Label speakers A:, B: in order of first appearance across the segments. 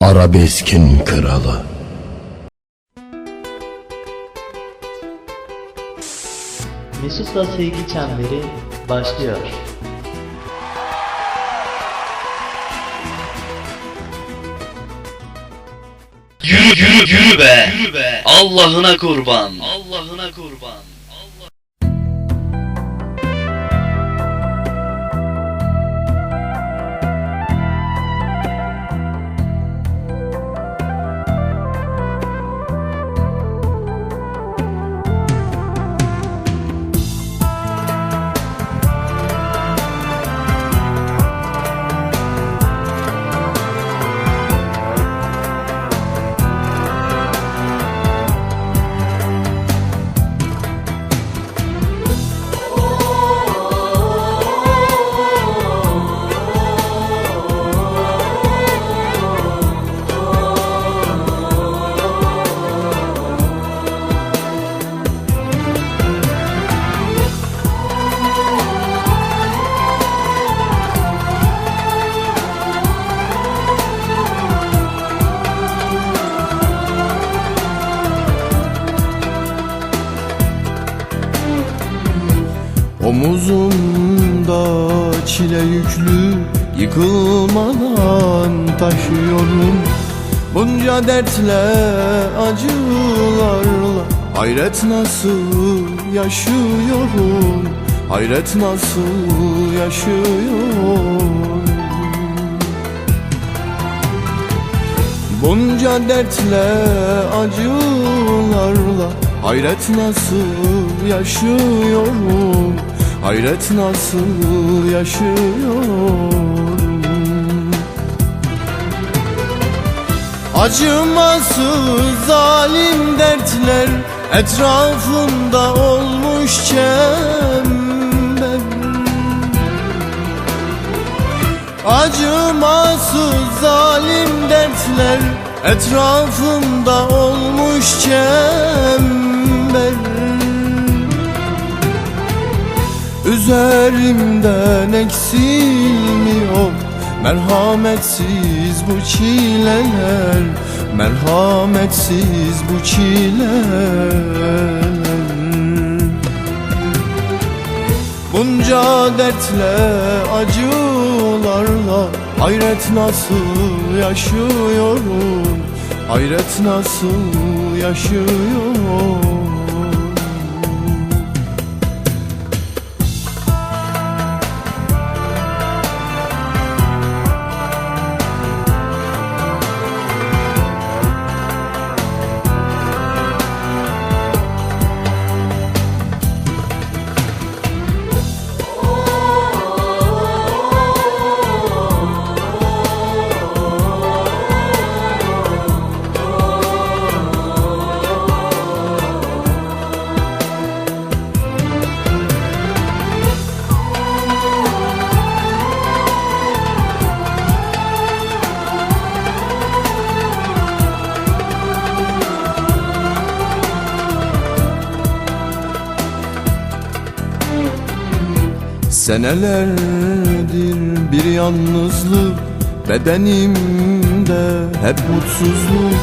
A: Arabeskin kralı
B: Mesut'la Sevgi Çemberi başlıyor.
C: Yürü yürü yürü be. Yürü be. Allah'ına kurban. Allah'ına kurban.
D: Omuzumda çile yüklü Yıkılmadan taşıyorum. Bunca dertle acılarla Hayret nasıl yaşıyorum? Hayret nasıl yaşıyorum? Bunca dertle acılarla Hayret nasıl yaşıyorum Hayret nasıl yaşıyorum? Acımasız zalim dertler Etrafımda olmuş çember. Acımasız zalim dertler Etrafımda olmuş Üzerimden eksilmiyor Merhametsiz bu çileler Merhametsiz bu çileler. Bunca dertle acılarla Hayret nasıl yaşıyorum? Hayret nasıl yaşıyorum Senelerdir bir yalnızlık Bedenimde hep mutsuzluk.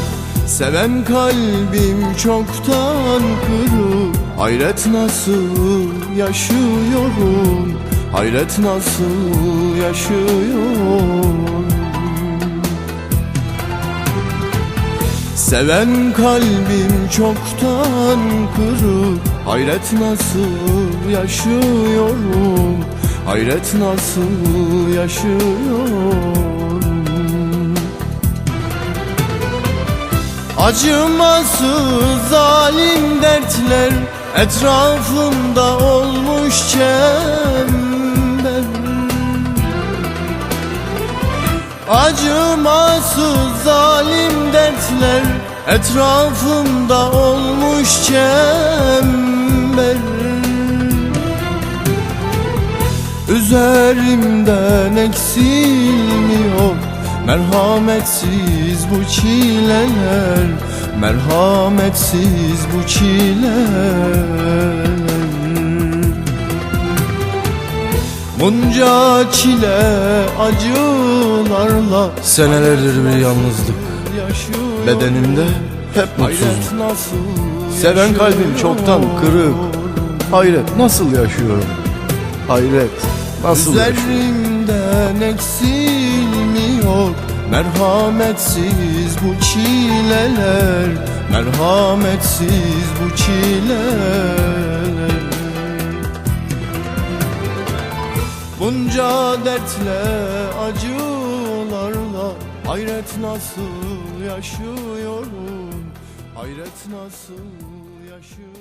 D: Seven kalbim çoktan kırık Hayret nasıl yaşıyorum? Hayret nasıl yaşıyorum? Seven kalbim çoktan kırık Hayret nasıl yaşıyorum Hayret nasıl yaşıyorum? Acımasız zalim dertler Etrafımda olmuş çember. Acımasız zalim dertler Etrafımda olmuş çember Üzerimden eksilmiyor. Merhametsiz bu çileler Merhametsiz bu çileler. Bunca çile acılarla Senelerdir bir yalnızlık. Bedenimde hep mutsuzluk Seven kalbim çoktan kırık. Hayret nasıl yaşıyorum? Hayret nasıl Üzerimden eksilmiyor Merhametsiz bu çileler. Merhametsiz bu çileler. Bunca dertle acılarla Hayret nasıl yaşıyorum? Hayret nasıl yaşıyorum